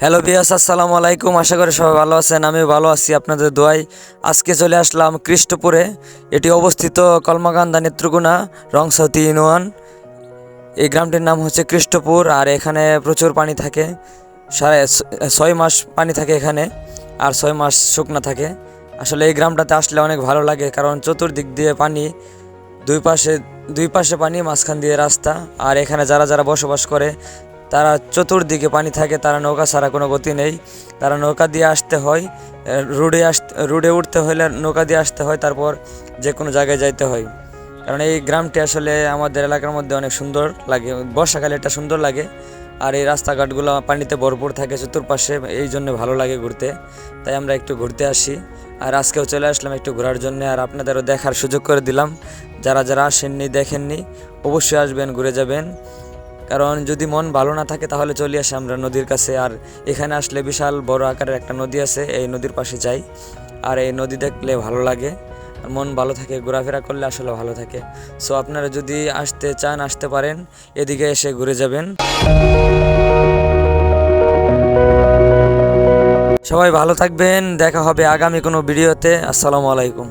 Hello বিয়াস আসসালামু আলাইকুম। আশা করি সবাই ভালো আছেন আমি ভালো আছি আপনাদের দোয়াই আজকে চলে আসলাম কৃষ্টপুরে এটি অবস্থিত কলমাকান্দা নেত্রকোনা, রংসাউতি ইউনিয়ন। এই গ্রামটির নাম হচ্ছে কৃষ্টপুর আর এখানে প্রচুর পানি থাকে। ছয় মাস পানি থাকে এখানে, আর ছয় মাস শুকনা থাকে। আসলে এই গ্রামটাতে আসলে অনেক ভালো লাগে, কারণ চতুর্দিক দিয়ে পানি, দুই পাশে দুই পাশে পানি, মাঝখান দিয়ে রাস্তা। আর এখানে যারা যারা বসবাস করে তারা চতুর্দিকে পানি থাকে, তারা নৌকা ছাড়া কোনো গতি নেই। তারা নৌকা দিয়ে আসতে হয় রোডে আসতে রোডে উঠতে হলে নৌকা দিয়ে আসতে হয়, তারপর যে কোনো জায়গায় যাইতে হয়। কারণ এই গ্রামটি আসলে আমাদের এলাকার মধ্যে অনেক সুন্দর লাগে, বর্ষাকালে এটা সুন্দর লাগে। আর এই রাস্তাঘাটগুলো পানিতে ভরপুর থাকে চতুর্পাশে, এই জন্য ভালো লাগে ঘুরতে। তাই আমরা একটু ঘুরতে আসি। আর আজকেও চলে আসলাম একটু ঘোরার জন্য, আর আপনাদেরও দেখার সুযোগ করে দিলাম। যারা যারা আসেননি, দেখেননি, অবশ্যই আসবেন, ঘুরে যাবেন। কারণ যদি মন ভালো না থাকে তাহলে চলে আসে আমরা নদীর কাছে। আর এখানে আসলে বিশাল বড় আকারের একটা নদী আছে, এই নদীর পাশে যাই। আর এই নদী দেখলে ভালো লাগে। আর মন ভালো থাকে, ঘোরাফেরা করলে আসলে ভালো থাকে। সো আপনারা যদি আসতে চান, আসতে পারেন, এদিকে এসে ঘুরে যাবেন। সবাই ভালো থাকবেন, দেখা হবে আগামী কোনো ভিডিওতে। আসসালামু আলাইকুম।